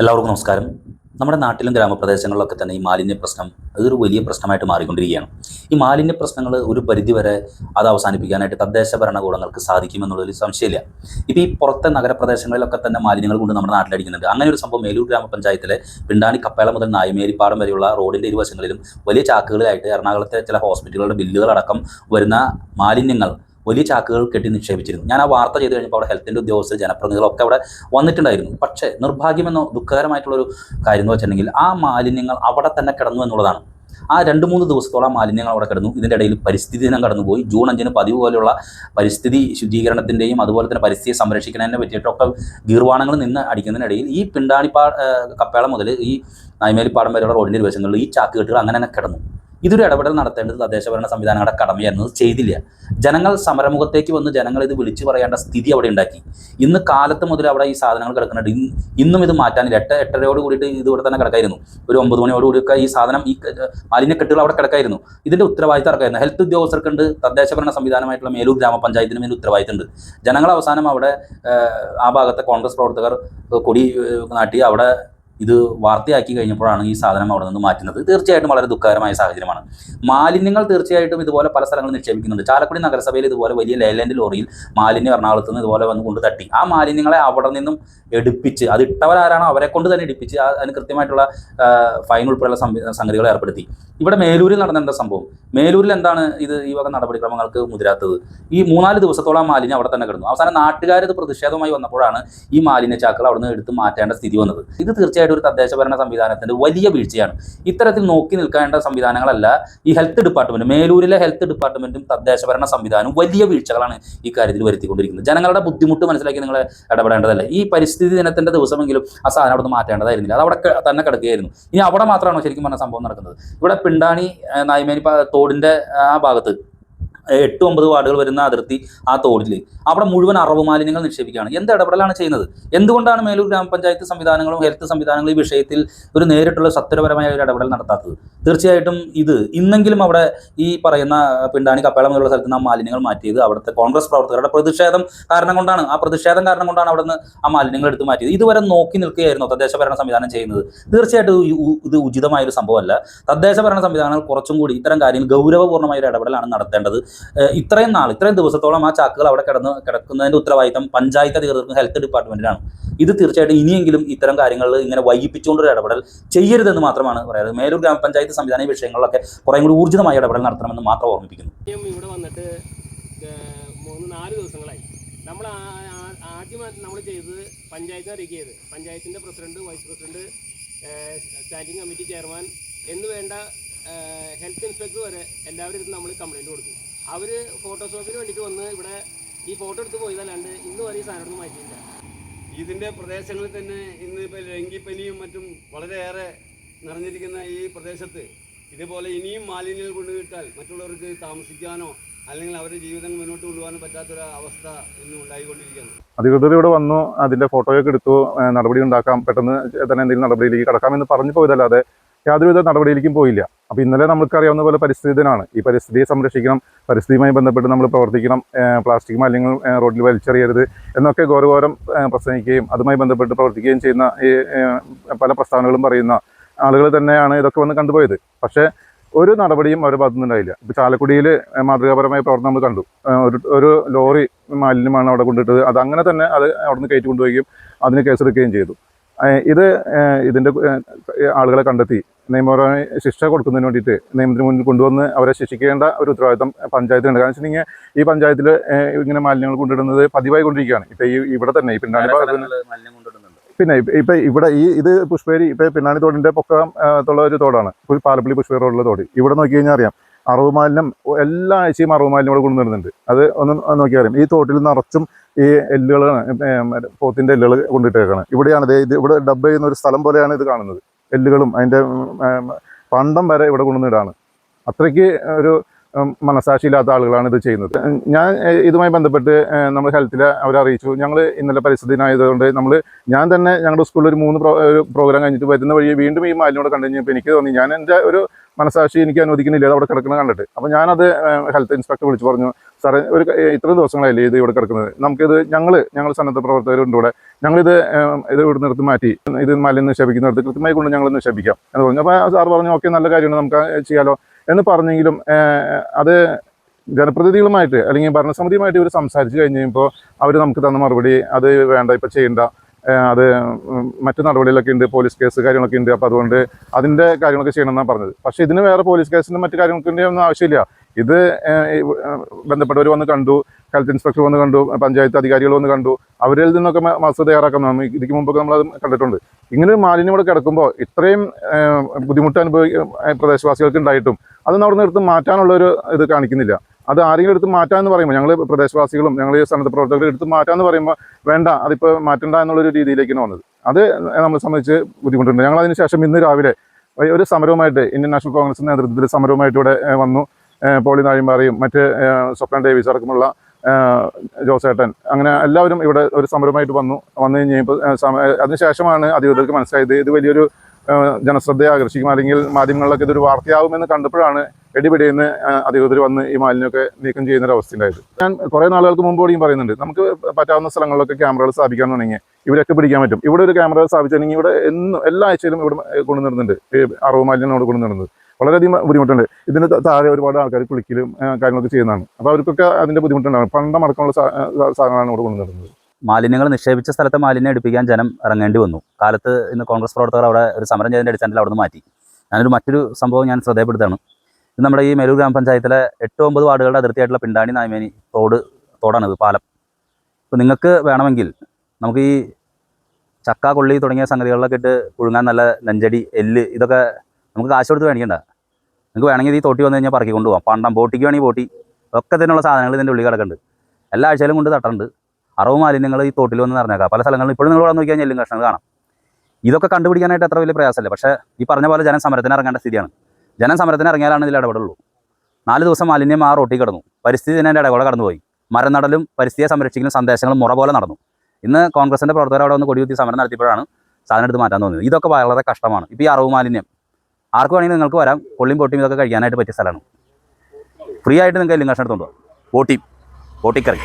എല്ലാവർക്കും നമസ്കാരം. നമ്മുടെ നാട്ടിലും ഗ്രാമപ്രദേശങ്ങളിലൊക്കെ തന്നെ ഈ മാലിന്യ പ്രശ്നം അതൊരു വലിയ പ്രശ്നമായിട്ട് മാറിക്കൊണ്ടിരിക്കുകയാണ്. ഈ മാലിന്യ പ്രശ്നങ്ങൾ ഒരു പരിധിവരെ അത് അവസാനിപ്പിക്കാനായിട്ട് തദ്ദേശ ഭരണകൂടങ്ങൾക്ക് സാധിക്കുമെന്നുള്ളതിൽ സംശയമില്ല. ഇപ്പോൾ ഈ പുറത്തെ നഗരപ്രദേശങ്ങളിലൊക്കെ തന്നെ മാലിന്യങ്ങൾ കൊണ്ട് നമ്മുടെ നാട്ടിലടിക്കുന്നുണ്ട്. അങ്ങനെ ഒരു സംഭവം മേലൂർ ഗ്രാമപഞ്ചായത്തിലെ പിണ്ടാണി കപ്പേള മുതൽ നായമേരിപ്പാടം വരെയുള്ള റോഡിന്റെ ഇരുവശങ്ങളിലും വലിയ ചാക്കുകളായിട്ട് എറണാകുളത്തെ ചില ഹോസ്പിറ്റലുകളുടെ ബില്ലുകളടക്കം വരുന്ന മാലിന്യങ്ങൾ വലിയ ചാക്കുകൾ കെട്ടി നിക്ഷേപിച്ചിരുന്നു. ഞാൻ ആ വാർത്ത ചെയ്ത് കഴിഞ്ഞപ്പോൾ അവിടെ ഹെൽത്തിന്റെ ഉദ്യോഗസ്ഥർ ജനപ്രതിനിധികളൊക്കെ അവിടെ വന്നിട്ടുണ്ടായിരുന്നു. പക്ഷേ നിർഭാഗ്യമെന്നോ ദുഃഖകരമായിട്ടുള്ളൊരു കാര്യം എന്ന് വെച്ചിട്ടുണ്ടെങ്കിൽ ആ മാലിന്യങ്ങൾ അവിടെ തന്നെ കിടന്നു എന്നുള്ളതാണ്. ആ രണ്ട് മൂന്ന് ദിവസത്തോളം മാലിന്യങ്ങൾ അവിടെ കിടന്നു. ഇതിന്റെ ഇടയിൽ പരിസ്ഥിതി ദിനം കടന്നുപോയി. ജൂൺ അഞ്ചിന് പതിവ് പോലെയുള്ള പരിസ്ഥിതി ശുദ്ധീകരണത്തിന്റെയും അതുപോലെ തന്നെ പരിസ്ഥിതിയെ സംരക്ഷിക്കുന്നതിനെ പറ്റിയിട്ടൊക്കെ ഗീർവാണങ്ങൾ നിന്ന് അടിക്കുന്നതിനിടയിൽ ഈ പിണ്ടാണിപ്പാ കപ്പേള മുതൽ ഈ നായ്മേലിപ്പാടം വരെയുള്ള റോഡിന്റെ ഇരുവശങ്ങളിൽ ഈ ചാക്കുകെട്ടുകൾ അങ്ങനെ തന്നെ കിടന്നു. ഇതൊരു ഇടപെടൽ നടത്തേണ്ടത് തദ്ദേശഭരണ സംവിധാനങ്ങളുടെ കടമയായിരുന്നു. ചെയ്തില്ല. ജനങ്ങൾ സമരമുഖത്തേക്ക് വന്ന് ജനങ്ങൾ ഇത് വിളിച്ചു പറയേണ്ട സ്ഥിതി അവിടെ ഉണ്ടാക്കി. ഇന്ന് കാലത്ത് മുതൽ അവിടെ ഈ സാധനങ്ങൾ കിടക്കുന്നുണ്ട്. ഇന്ന് ഇത് മാറ്റാനില്ല. എട്ട് എട്ടരയോട് കൂടിയിട്ട് ഇത് ഇവിടെ തന്നെ കിടക്കായിരുന്നു. ഒരു ഒമ്പത് മണിയോട് കൂടിയൊക്കെ ഈ സാധനം ഈ മാലിന്യക്കെട്ടുകൾ അവിടെ കിടക്കായിരുന്നു. ഇതിന്റെ ഉത്തരവാദിത്തം ഇറക്കായിരുന്നു ഹെൽത്ത് ഉദ്യോഗസ്ഥർക്കുണ്ട്. തദ്ദേശഭരണ സംവിധാനമായിട്ടുള്ള മേലൂർ ഗ്രാമപഞ്ചായത്തിന് മേൽ ഉത്തരവാദിത്തമുണ്ട്. ജനങ്ങൾ അവസാനം അവിടെ ആ ഭാഗത്തെ കോൺഗ്രസ് പ്രവർത്തകർ കൊടി നാട്ടി അവിടെ ഇത് വാർത്തയാക്കി കഴിഞ്ഞപ്പോഴാണ് ഈ സാധനം അവിടെ നിന്ന് മാറ്റുന്നത്. തീർച്ചയായിട്ടും വളരെ ദുഃഖകരമായ സാഹചര്യമാണ്. മാലിന്യങ്ങൾ തീർച്ചയായിട്ടും ഇതുപോലെ പല സ്ഥലങ്ങളിൽ നിക്ഷേപിക്കുന്നുണ്ട്. ചാലക്കുടി നഗരസഭയിൽ ഇതുപോലെ വലിയ ലേലൻഡ് ലോറിയിൽ മാലിന്യം എറണാകുളത്ത് നിന്ന് ഇതുപോലെ വന്ന് കൊണ്ട് തട്ടി. ആ മാലിന്യങ്ങളെ അവിടെ നിന്നും എടുപ്പിച്ച് അത് ഇട്ടവരാരാണോ അവരെ കൊണ്ട് തന്നെ എടുപ്പിച്ച് അതിന് കൃത്യമായിട്ടുള്ള ഫൈൻ ഉൾപ്പെടെയുള്ള സംഗതികൾ ഏർപ്പെടുത്തി. ഇവിടെ മേലൂരിൽ നടന്ന എന്താ സംഭവം? മേലൂരിൽ എന്താണ് ഇത് ഈ വക നടപടിക്രമങ്ങൾക്ക് മുതിരാത്തത്? ഈ മൂന്നാൽ ദിവസത്തോളം മാലിന്യം അവിടെ തന്നെ കിടന്നു. അവസാനം നാട്ടുകാർ ഇത് പ്രതിഷേധമായി വന്നപ്പോഴാണ് ഈ മാലിന്യ ചാക്കൾ അവിടെ നിന്ന് എടുത്ത് മാറ്റേണ്ട സ്ഥിതി വന്നത്. ഇത് തീർച്ചയായിട്ടും ഒരു തദ്ദേശഭരണ സംവിധാനത്തിന്റെ വലിയ വീഴ്ചയാണ്. ഇത്തരത്തിൽ നോക്കി നിൽക്കേണ്ട സംവിധാനങ്ങളല്ല ഈ ഹെൽത്ത് ഡിപ്പാർട്ട്മെന്റ് മേലൂരിലെ ഹെൽത്ത് ഡിപ്പാർട്ട്മെന്റും തദ്ദേശഭരണ സംവിധാനവും വലിയ വീഴ്ചകളാണ് ഈ കാര്യത്തിൽ വരുത്തിക്കൊണ്ടിരിക്കുന്നത്. ജനങ്ങളുടെ ബുദ്ധിമുട്ട് മനസ്സിലാക്കി നിങ്ങൾ ഇടപെടേണ്ടതല്ല. ഈ പരിസ്ഥിതി ദിനത്തിന്റെ ദിവസമെങ്കിലും ആ സാധനം അവിടെ മാറ്റേണ്ടതായിരുന്നില്ല. അത് അവിടെ തന്നെ കിടക്കുകയായിരുന്നു. ഇനി അവിടെ മാത്രമാണോ ശരിക്കും പറഞ്ഞ സംഭവം നടക്കുന്നത്? ഇവിടെ പിണ്ടാണി നായ്മേനി തോടിന്റെ ആ ഭാഗത്ത് എട്ട് ഒമ്പത് വാർഡുകൾ വരുന്ന അതിർത്തി ആ തോടിൽ അവിടെ മുഴുവൻ അറവ് മാലിന്യങ്ങൾ നിക്ഷേപിക്കുകയാണ്. എന്ത് ഇടപെടലാണ് ചെയ്യുന്നത്? എന്തുകൊണ്ടാണ് മേലൂർ ഗ്രാമപഞ്ചായത്ത് സംവിധാനങ്ങളും ഹെൽത്ത് സംവിധാനങ്ങളും ഈ വിഷയത്തിൽ ഒരു നേരിട്ടുള്ള സത്വരപരമായ ഒരു ഇടപെടൽ നടത്താത്തത്? തീർച്ചയായിട്ടും ഇത് ഇന്നെങ്കിലും അവിടെ ഈ പറയുന്ന പിണ്ടാണി കപ്പേള മുതലുള്ള സ്ഥലത്ത് നിന്ന് ആ മാലിന്യങ്ങൾ മാറ്റിയത് അവിടുത്തെ കോൺഗ്രസ് പ്രവർത്തകരുടെ പ്രതിഷേധം കാരണം കൊണ്ടാണ്. ആ പ്രതിഷേധം കാരണം കൊണ്ടാണ് അവിടെ നിന്ന് ആ മാലിന്യങ്ങൾ എടുത്ത് മാറ്റിയത്. ഇതുവരെ നോക്കി നിൽക്കുകയായിരുന്നു തദ്ദേശ ഭരണ സംവിധാനം ചെയ്യുന്നത്. തീർച്ചയായിട്ടും ഇത് ഉചിതമായ ഒരു സംഭവമല്ല. തദ്ദേശ ഭരണ സംവിധാനങ്ങൾ കുറച്ചും കൂടി ഇത്തരം കാര്യങ്ങൾ ഗൗരവപൂർണമായ ഒരു ഇടപെടലാണ് നടത്തേണ്ടത്. ഇത്രയും നാൾ ഇത്രയും ദിവസത്തോളം ആ ചാക്കുകൾ അവിടെ കിടന്ന് കിടക്കുന്നതിന്റെ ഉത്തരവാദിത്തം പഞ്ചായത്ത് അധികൃതർക്കും ഹെൽത്ത് ഡിപ്പാർട്ട്മെന്റിനാണ്. ഇത് തീർച്ചയായിട്ടും ഇനിയെങ്കിലും ഇത്തരം കാര്യങ്ങളിൽ ഇങ്ങനെ വൈകിപ്പിച്ചുകൊണ്ടൊരു ഇടപെടൽ ചെയ്യരുതെന്ന് മാത്രമാണ് പറയുന്നത് മേലൂർ ഗ്രാമപഞ്ചായത്ത് സംവിധാന വിഷയങ്ങളിലൊക്കെ കുറേ കൂടി ഊർജിതമായ ഇടപെടൽ നടത്തണമെന്ന് മാത്രം ഓർമ്മിപ്പിക്കുന്നു. ഇവിടെ വന്നിട്ട് മൂന്ന് നാല് ദിവസങ്ങളായി. നമ്മൾ ആദ്യമായിട്ട് നമ്മൾ ചെയ്തത് പഞ്ചായത്ത് അറിയിക്കുകയത് പഞ്ചായത്തിന്റെ president vice president standing committee chairman എന്ന് വേണ്ട ഹെൽത്ത് ഇൻസ്പെക്ടർ വരെ എല്ലാവരും ഇരുന്ന് നമ്മൾ കംപ്ലൈന്റ് കൊടുത്തു അവർ ഫോട്ടോഷോപ്പിന് വേണ്ടിയിട്ട് വന്ന് ഇവിടെ ഈ ഫോട്ടോ എടുത്ത് പോയതല്ലാണ്ട് ഇന്ന് വരെ ഈ സാധനം മാറ്റിയില്ല ഇതിന്റെ പ്രദേശങ്ങളിൽ തന്നെ ഇന്ന് ഇപ്പോൾ ഡെങ്കിപ്പനിയും മറ്റും വളരെയേറെ നിറഞ്ഞിരിക്കുന്ന ഈ പ്രദേശത്ത് ഇതുപോലെ ഇനിയും മാലിന്യങ്ങൾ കൊണ്ടുവിട്ടാൽ മറ്റുള്ളവർക്ക് താമസിക്കാനോ അല്ലെങ്കിൽ അവരുടെ ജീവിതം മുന്നോട്ട് കൊണ്ടുപോകാനോ പറ്റാത്തൊരു അവസ്ഥ ഇന്നും ഉണ്ടായിക്കൊണ്ടിരിക്കുന്നു അധികൃതർ ഇവിടെ വന്നു അതിന്റെ ഫോട്ടോയൊക്കെ എടുത്തു നടപടി ഉണ്ടാക്കാം പെട്ടെന്ന് തന്നെ എന്തെങ്കിലും നടപടിയിലേക്ക് കടക്കാമെന്ന് പറഞ്ഞു പോയതല്ലാതെ യാതൊരുവിധ നടപടിയിലേക്കും പോയില്ല. അപ്പോൾ ഇന്നലെ നമുക്കറിയാവുന്ന പോലെ പരിസ്ഥിതി ദിനമാണ് ഈ പരിസ്ഥിതിയെ സംരക്ഷിക്കണം പരിസ്ഥിതിയുമായി ബന്ധപ്പെട്ട് നമ്മൾ പ്രവർത്തിക്കണം പ്ലാസ്റ്റിക് മാലിന്യങ്ങൾ റോഡിൽ വലിച്ചെറിയരുത് എന്നൊക്കെ ഏഹ് പ്രസംഗിക്കുകയും അതുമായി ബന്ധപ്പെട്ട് പ്രവർത്തിക്കുകയും ചെയ്യുന്ന ഈ പല പ്രസ്താവനകളും പറയുന്ന ആളുകൾ തന്നെയാണ് ഇതൊക്കെ വന്ന് കണ്ടുപോയത്. പക്ഷേ ഒരു നടപടിയും അവരുടെ ഭാഗത്തുനിന്നുണ്ടായില്ല ഇപ്പോൾ ചാലക്കുടിയിൽ മാതൃകാപരമായ പ്രവർത്തനം നമ്മൾ കണ്ടു. ഒരു ഒരു ലോറി മാലിന്യമാണ് അവിടെ കൊണ്ടിട്ടത്. അത് അങ്ങനെ തന്നെ അത് അവിടെ നിന്ന് കയറ്റി കൊണ്ടുപോവുകയും അതിന് കേസെടുക്കുകയും ചെയ്തു. ഇത് ഇതിന്റെ ആളുകളെ കണ്ടെത്തി. നിയമപരമായ ശിക്ഷ കൊടുക്കുന്നതിന് വേണ്ടിയിട്ട് നിയമത്തിന് മുന്നിൽ കൊണ്ടുവന്ന് അവരെ ശിക്ഷിക്കേണ്ട ഒരു ഉത്തരവാദിത്തം പഞ്ചായത്തിനുണ്ട് കാരണം വെച്ചിട്ടുണ്ടെങ്കിൽ ഈ പഞ്ചായത്തിൽ ഇങ്ങനെ മാലിന്യങ്ങൾ കൊണ്ടിടുന്നത് പതിവായി കൊണ്ടിരിക്കുകയാണ്. ഇപ്പം ഈ ഇവിടെ തന്നെ ഈ കൊണ്ടിടുന്നുണ്ട് പിന്നെ ഇപ്പം ഇവിടെ ഈ ഇത് പുഷ്പേരി ഇപ്പം പിന്നാണി തോടിന്റെ പൊക്കം തുള്ള ഒരു തോടാണ്. പാലപ്പള്ളി പുഷ്പേരി റോഡിലെ തോട്. ഇവിടെ നോക്കി കഴിഞ്ഞാൽ അറിയാം അറവ് മാലിന്യം എല്ലാ ആഴ്ചയും അറവ് മാലിന്യം ഇവിടെ കൊണ്ടുവരുന്നുണ്ട് അത് ഒന്ന് നോക്കിയാൽ അറിയാം. ഈ തോട്ടിൽ നിറച്ചും ഈ എല്ലുകളാണ് പോത്തിന്റെ എല്ലുകൾ കൊണ്ടിട്ടേക്കാണ്. ഇവിടെയാണ് ഇത് ഇവിടെ ഡബ് ചെയ്യുന്ന ഒരു സ്ഥലം പോലെയാണ് ഇത് കാണുന്നത്. എല്ലുകളും അതിന്റെ പണ്ടം വരെ ഇവിടെ കൊണ്ടുവന്നിടാണ്. അത്രയ്ക്ക് ഒരു മനസാക്ഷിയില്ലാത്ത ആളുകളാണ് ഇത് ചെയ്യുന്നത്. ഞാൻ ഇതുമായി ബന്ധപ്പെട്ട് നമ്മൾ ഹെൽത്തിലെ അവരെ അറിയിച്ചു. ഞങ്ങൾ ഇന്നലെ പരിസ്ഥിതി ആയതുകൊണ്ട് നമ്മൾ ഞാൻ തന്നെ ഞങ്ങളുടെ സ്കൂളിൽ ഒരു മൂന്ന് പ്രോഗ്രാം കഴിഞ്ഞിട്ട് വരുന്ന വഴി വീണ്ടും ഈ മാലിനോട് കണ്ടു കഴിഞ്ഞപ്പോൾ എനിക്ക് തോന്നി ഞാൻ എന്റെ ഒരു മനസാക്ഷി എനിക്ക് അനുവദിക്കുന്നില്ല അവിടെ കിടക്കുന്നത് കണ്ടിട്ട്. അപ്പോൾ ഞാനത് ഹെൽത്ത് ഇൻസ്പെക്ടർ വിളിച്ച് പറഞ്ഞു സാറേ ഒരു ഇത്ര ദിവസങ്ങളല്ലേ ഇത് ഇവിടെ കിടക്കുന്നത്? നമുക്കിത് ഞങ്ങൾ ഞങ്ങൾ സന്നദ്ധ പ്രവർത്തകരുണ്ട് ഇവിടെ. ഞങ്ങളിത് ഇത് ഇവിടെ നിർത്തി മാറ്റി. ഇത് മാലിന്യം നിക്ഷേപിക്കുന്നിടത്ത് കൃത്യമായി കൊണ്ട് ഞങ്ങൾ നിക്ഷേപിക്കാം. എന്ന് പറഞ്ഞു. അപ്പോൾ സാർ പറഞ്ഞു ഓക്കെ നല്ല കാര്യമാണ് നമുക്ക് ചെയ്യാമല്ലോ എന്ന് പറഞ്ഞെങ്കിലും അത് ജനപ്രതിനിധികളുമായിട്ട് അല്ലെങ്കിൽ ഭരണസമിതിയുമായിട്ട് ഇവർ സംസാരിച്ച് കഴിഞ്ഞ് കഴിയുമ്പോൾ അവർ നമുക്ക് തന്ന മറുപടി അത് വേണ്ട ഇപ്പം ചെയ്യേണ്ട അത് മറ്റ് നടപടികളൊക്കെ ഉണ്ട് പോലീസ് കേസ് കാര്യങ്ങളൊക്കെ ഉണ്ട് അപ്പോൾ അതുകൊണ്ട് അതിന്റെ കാര്യങ്ങളൊക്കെ ചെയ്യണമെന്നാണ് പറഞ്ഞത്. പക്ഷേ ഇതിന് വേറെ പോലീസ് കേസിന്റെ മറ്റു കാര്യങ്ങൾക്കിന്റെ ഒന്നും ആവശ്യമില്ല. ഇത് ബന്ധപ്പെട്ടവർ വന്ന് കണ്ടു ഹെൽത്ത് ഇൻസ്പെക്ടർ വന്ന് കണ്ടു പഞ്ചായത്ത് അധികാരികൾ വന്ന് കണ്ടു അവരിൽ നിന്നൊക്കെ മാസ്ക് തയ്യാറാക്കുന്നു നമ്മൾ ഇതിക്ക് മുമ്പൊക്കെ നമ്മളത് കണ്ടിട്ടുണ്ട്. ഇങ്ങനെ ഒരു മാലിന്യം ഇവിടെ കിടക്കുമ്പോൾ ഇത്രയും ബുദ്ധിമുട്ട് അനുഭവിക്കുന്ന പ്രദേശവാസികൾക്ക് ഉണ്ടായിട്ടും അതൊന്നും അവിടെ നിന്ന് എടുത്ത് മാറ്റാനുള്ള ഒരു ഇത് കാണിക്കുന്നില്ല. അത് ആരെങ്കിലും എടുത്ത് മാറ്റാമെന്ന് പറയുമ്പോൾ ഞങ്ങൾ പ്രദേശവാസികളും ഞങ്ങൾ സന്നദ്ധ പ്രവർത്തകർ എടുത്ത് മാറ്റാമെന്ന് പറയുമ്പോൾ വേണ്ട അതിപ്പോൾ മാറ്റണ്ട എന്നുള്ളൊരു രീതിയിലേക്കാണ് വന്നത്. അത് നമ്മളെ സംബന്ധിച്ച് ബുദ്ധിമുട്ടുണ്ട്. ഞങ്ങൾ അതിന് ശേഷം ഇന്ന് രാവിലെ ഒരു സമരവുമായിട്ട് ഇന്ത്യൻ നാഷണൽ കോൺഗ്രസിന്റെ നേതൃത്വത്തിൽ സമരവുമായിട്ട് ഇവിടെ വന്നു. പോളി നാഴിമാറിയും മറ്റ് സ്വപ്ന ഡേവിസ് അടക്കമുള്ള ജോസേട്ടൻ അങ്ങനെ എല്ലാവരും ഇവിടെ ഒരു സമരമായിട്ട് വന്നു. വന്നു കഴിഞ്ഞപ്പോൾ അതിനുശേഷമാണ് അധികൃതർക്ക് മനസ്സിലായത്. ഇത് വലിയൊരു ജനശ്രദ്ധയെ ആകർഷിക്കും. അല്ലെങ്കിൽ മാധ്യമങ്ങളിലൊക്കെ ഇതൊരു വാർത്തയാവുമെന്ന് കണ്ടപ്പോഴാണ് എടിപിടിയെന്ന് അധികൃതർ വന്ന് ഈ മാലിന്യമൊക്കെ നീക്കം ചെയ്യുന്ന ഒരു അവസ്ഥ ഉണ്ടായത് ഞാൻ കുറേ നാളുകൾക്ക് മുമ്പ് പറയുന്നുണ്ട്. നമുക്ക് പറ്റാവുന്ന സ്ഥലങ്ങളിലൊക്കെ ക്യാമറകൾ സ്ഥാപിക്കാൻ തുടങ്ങി ഇവരൊക്കെ പിടിക്കാൻ പറ്റും. ഇവിടെ ഒരു ക്യാമറ സ്ഥാപിച്ചിട്ടുണ്ടെങ്കിൽ ഇവിടെ എന്നും എല്ലാ ആഴ്ചയിലും ഇവിടെ കൊണ്ടുവന്നിരുന്നുണ്ട് അറവ് മാലിന്യം ഇവിടെ കൊണ്ടുവന്നിരുന്നത് വളരെയധികം ബുദ്ധിമുട്ടുണ്ട്. ഇതിന് താഴെ ഒരുപാട് ആൾക്കാർ കുളിക്കലും കാര്യങ്ങളൊക്കെ ചെയ്യുന്നതാണ്. അപ്പോൾ അവർക്കൊക്കെ അതിന്റെ ബുദ്ധിമുട്ടുണ്ടാകും പണ്ട മടക്കമുള്ള സാധനങ്ങളാണ് ഇവിടെ കൊണ്ടുവന്നിരുന്നത് മാലിന്യങ്ങൾ നിക്ഷേപിച്ച സ്ഥലത്തെ മാലിന്യം എടുപ്പിക്കാൻ ജനം ഇറങ്ങേണ്ടി വന്നു. കാലത്ത് ഇന്ന് കോൺഗ്രസ് പ്രവർത്തകർ അവിടെ ഒരു സമരം ചെയ്തതിന്റെ അടിസ്ഥാനത്തിൽ അവിടെ നിന്ന് മാറ്റി. ഞാനൊരു മറ്റൊരു സംഭവം ഞാൻ ശ്രദ്ധയപ്പെടുത്തുകയാണ്. ഇത് നമ്മുടെ ഈ മേലൂർ ഗ്രാമപഞ്ചായത്തിലെ എട്ട് ഒമ്പത് വാർഡുകളുടെ അതിർത്തിയായിട്ടുള്ള പിണ്ടാണി നായ്മേനി തോട് തോടാണിത് പാലം. ഇപ്പോൾ നിങ്ങൾക്ക് വേണമെങ്കിൽ നമുക്ക് ഈ ചക്ക കൊള്ളി തുടങ്ങിയ സംഗതികളിലൊക്കെ ഇട്ട് പുഴുങ്ങാൻ നല്ല നെഞ്ചടി എല്ല് ഇതൊക്കെ നമുക്ക് കാശ് കൊടുത്ത് മേടിക്കണ്ട നിങ്ങൾക്ക് വേണമെങ്കിൽ ഈ തോട്ടി വന്നു കഴിഞ്ഞാൽ പറക്കി കൊണ്ടുപോകാം പണ്ടം ബോട്ടിക്ക് വേണമെങ്കിൽ ബോട്ടി ഒക്കെ തന്നെയുള്ള സാധനങ്ങൾ ഇതിന്റെ ഉള്ളിൽ കിടക്കുന്നുണ്ട്. എല്ലാ ആഴ്ചയിലും കൊണ്ട് തട്ടുണ്ട്. അറവ് മാലിന്യങ്ങൾ ഈ തോട്ടിൽ വന്ന് നിറഞ്ഞേക്കാം. പല സ്ഥലങ്ങളിൽ ഇപ്പോഴും നിങ്ങൾ ഇവിടെ നോക്കിയാൽ എല്ലാം കഷ്ണങ്ങൾ കാണാം. ഇതൊക്കെ കണ്ടുപിടിക്കാനായിട്ട് അത്ര വലിയ പ്രയാസമല്ല. പക്ഷേ ഈ പറഞ്ഞ പോലെ ജനം സമരത്തിന് ഇറങ്ങേണ്ട സ്ഥിതിയാണ്. ജനം സമരത്തിന് ഇറങ്ങിയാലാണ് ഇതിൽ ഇടപെടുള്ളൂ. നാല് ദിവസം മാലിന്യം ആ റോട്ടിൽ കിടന്നു. പരിസ്ഥിതി തന്നെ ഇടകൂടെ കടന്നുപോയി. മരം നടലും പരിസ്ഥിതിയെ സംരക്ഷിക്കുന്ന സന്ദേശങ്ങളും മുറ പോലെ നടന്നു. ഇന്ന് കോൺഗ്രസിന്റെ പ്രവർത്തകർ അവിടെ വന്ന് കൊടിയുത്തി സമരം നടത്തിയപ്പോഴാണ് സാധനം എടുത്ത് മാറ്റാൻ തോന്നിയത്. ഇതൊക്കെ വളരെ കഷ്ടമാണ്. ഇപ്പോൾ ഈ അറവ് മാലിന്യം ആർക്ക് വേണമെങ്കിൽ നിങ്ങൾക്ക് വരാം. കൊള്ളിയും പൊട്ടിയും ഇതൊക്കെ കഴിക്കാനായിട്ട് പറ്റിയ സ്ഥലമാണ്. ഫ്രീ ആയിട്ട് നിങ്ങൾക്ക് ലിംഗാഷൻ എടുത്തുകൊണ്ട് പോകാം ബോട്ടിയും ബോട്ടിക്കറി.